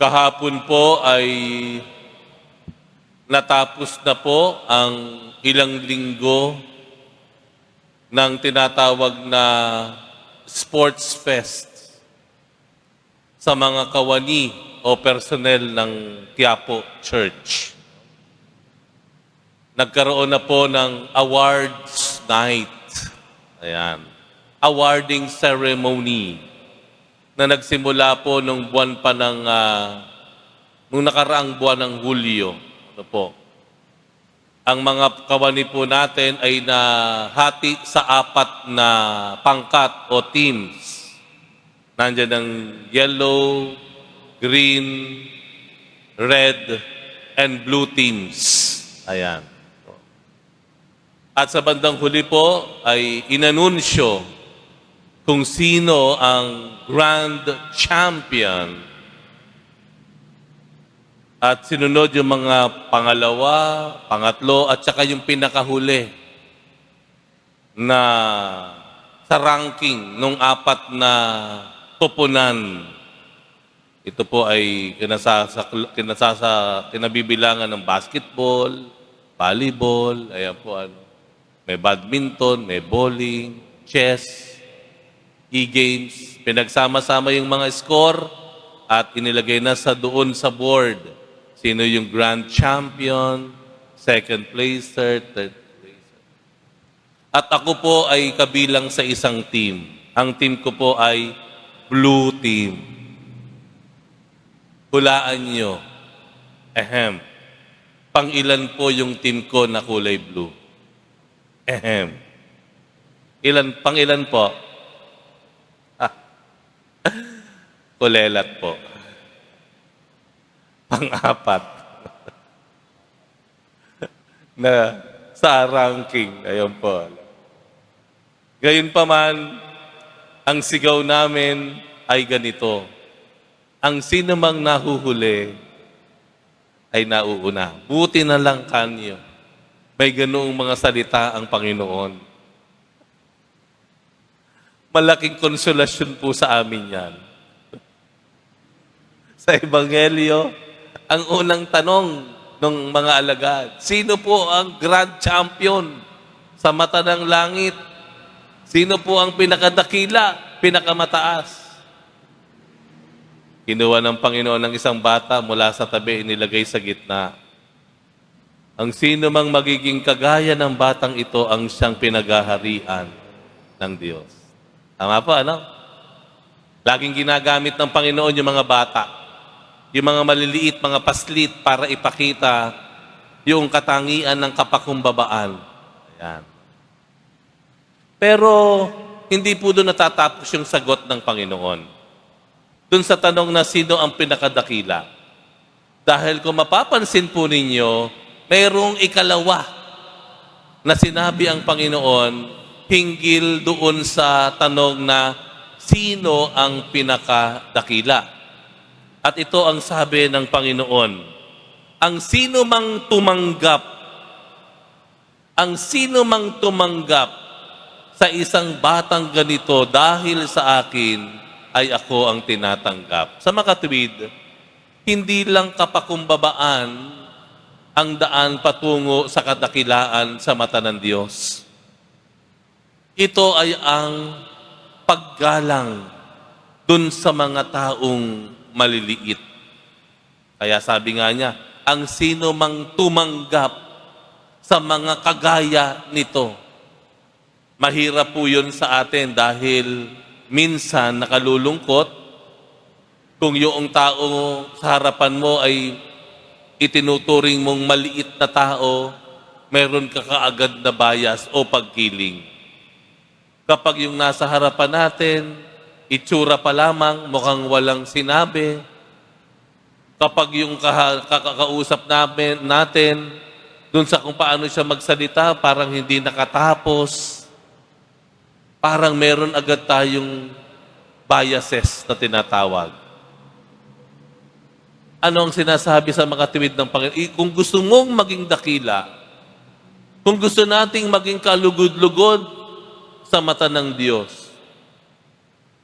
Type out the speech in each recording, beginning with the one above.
Kahapon po ay natapos na po ang ilang linggo ng tinatawag na Sports Fest sa mga kawani o personnel ng Quiapo Church. Nagkaroon na po ng awards night. Ayan. Awarding ceremony na nagsimula po nung buwan pa ng ah, nung nakaraang buwan ng Hulyo. Ano po? Ang mga kawani po natin ay nahati sa apat na pangkat o teams. Nandiyan ang yellow, green, red, and blue teams. Ayan. At sa bandang huli po ay inanunsyo kung sino ang grand champion. At sinunod yung mga pangalawa, pangatlo, at saka yung pinakahuli na sa ranking nung apat na tupunan. Ito po ay kinasasa, kinasasa, kinabibilangan ng basketball, volleyball, ayan po ano. May badminton, may bowling, chess, e-games. Pinagsama-sama yung mga score at inilagay na sa doon sa board. Sino yung grand champion, second placer, third placer. At ako po ay kabilang sa isang team. Ang team ko po ay blue team. Hulaan nyo. Ahem. Pang-ilan po yung team ko na kulay blue? Ahem. Ilan, pang-ilan po? Kulelat po. Pang-apat. na sa ranking. Ayun po. Gayon pa man, ang sigaw namin ay ganito. Ang sino mang nahuhuli ay nauuna. Buti na lang kanyo. May ganoong mga salita ang Panginoon. Malaking konsolasyon po sa amin yan sa Ebanghelyo, ang unang tanong ng mga alagad, sino po ang grand champion sa mata ng langit? Sino po ang pinakadakila, pinakamataas? Kinuha ng Panginoon ng isang bata mula sa tabi, inilagay sa gitna. Ang sino mang magiging kagaya ng batang ito ang siyang pinagaharian ng Diyos. Tama po, ano? Laging ginagamit ng Panginoon yung mga bata yung mga maliliit, mga paslit para ipakita yung katangian ng kapakumbabaan. Ayan. Pero hindi po doon natatapos yung sagot ng Panginoon. Doon sa tanong na sino ang pinakadakila. Dahil kung mapapansin po ninyo, mayroong ikalawa na sinabi ang Panginoon hinggil doon sa tanong na sino ang pinakadakila. At ito ang sabi ng Panginoon, ang sino mang tumanggap, ang sino mang tumanggap sa isang batang ganito dahil sa akin, ay ako ang tinatanggap. Sa makatwid, hindi lang kapakumbabaan ang daan patungo sa kadakilaan sa mata ng Diyos. Ito ay ang paggalang dun sa mga taong maliliit. Kaya sabi nga niya, ang sino mang tumanggap sa mga kagaya nito. Mahirap po yun sa atin dahil minsan nakalulungkot kung yung tao sa harapan mo ay itinuturing mong maliit na tao, meron ka kaagad na bias o pagkiling. Kapag yung nasa harapan natin, itsura pa lamang, mukhang walang sinabi. Kapag yung kakakausap namin, natin, dun sa kung paano siya magsalita, parang hindi nakatapos. Parang meron agad tayong biases na tinatawag. Ano ang sinasabi sa mga tiwid ng Panginoon? Kung gusto mong maging dakila, kung gusto nating maging kalugod-lugod sa mata ng Diyos,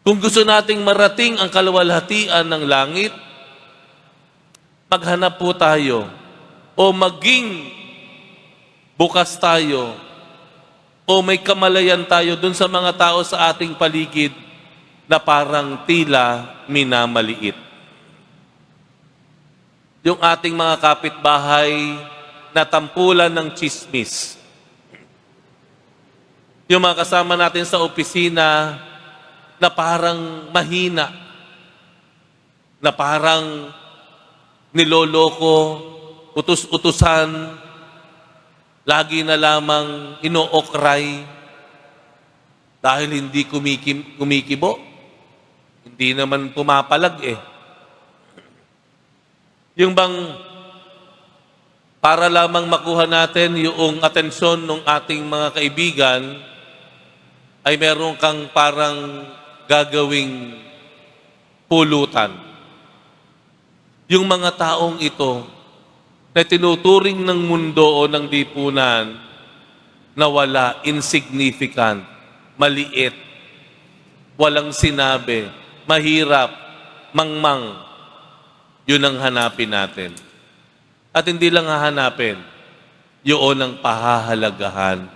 kung gusto nating marating ang kaluwalhatian ng langit, maghanap po tayo o maging bukas tayo o may kamalayan tayo dun sa mga tao sa ating paligid na parang tila minamaliit. Yung ating mga kapitbahay na tampulan ng chismis. Yung mga kasama natin sa opisina na parang mahina, na parang niloloko, utus-utusan, lagi na lamang inookray dahil hindi kumikim, kumikibo. Hindi naman pumapalag eh. Yung bang para lamang makuha natin yung atensyon ng ating mga kaibigan, ay meron kang parang gagawing pulutan. Yung mga taong ito na tinuturing ng mundo o ng lipunan na wala, insignificant, maliit, walang sinabi, mahirap, mangmang, yun ang hanapin natin. At hindi lang hahanapin, yun ang pahahalagahan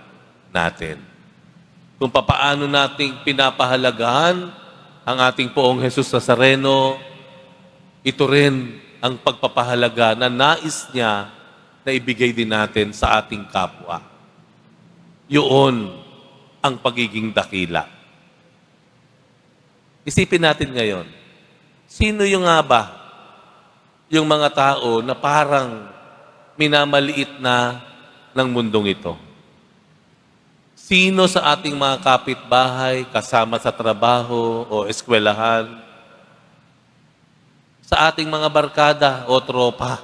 natin. Kung papaano nating pinapahalagahan ang ating poong Jesus Nazareno, ito rin ang pagpapahalaga na nais niya na ibigay din natin sa ating kapwa. Yun ang pagiging dakila. Isipin natin ngayon, sino yung nga ba yung mga tao na parang minamaliit na ng mundong ito? Sino sa ating mga kapitbahay, kasama sa trabaho o eskwelahan, sa ating mga barkada o tropa,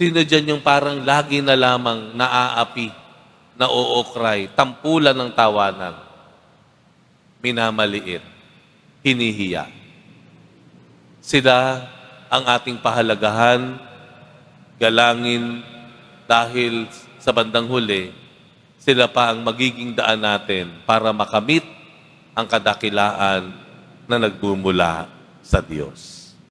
sino dyan yung parang lagi na lamang naaapi, nauokray, tampulan ng tawanan, minamaliit, hinihiya. Sila ang ating pahalagahan, galangin dahil sa bandang huli, sila pa ang magiging daan natin para makamit ang kadakilaan na nagbumula sa Diyos.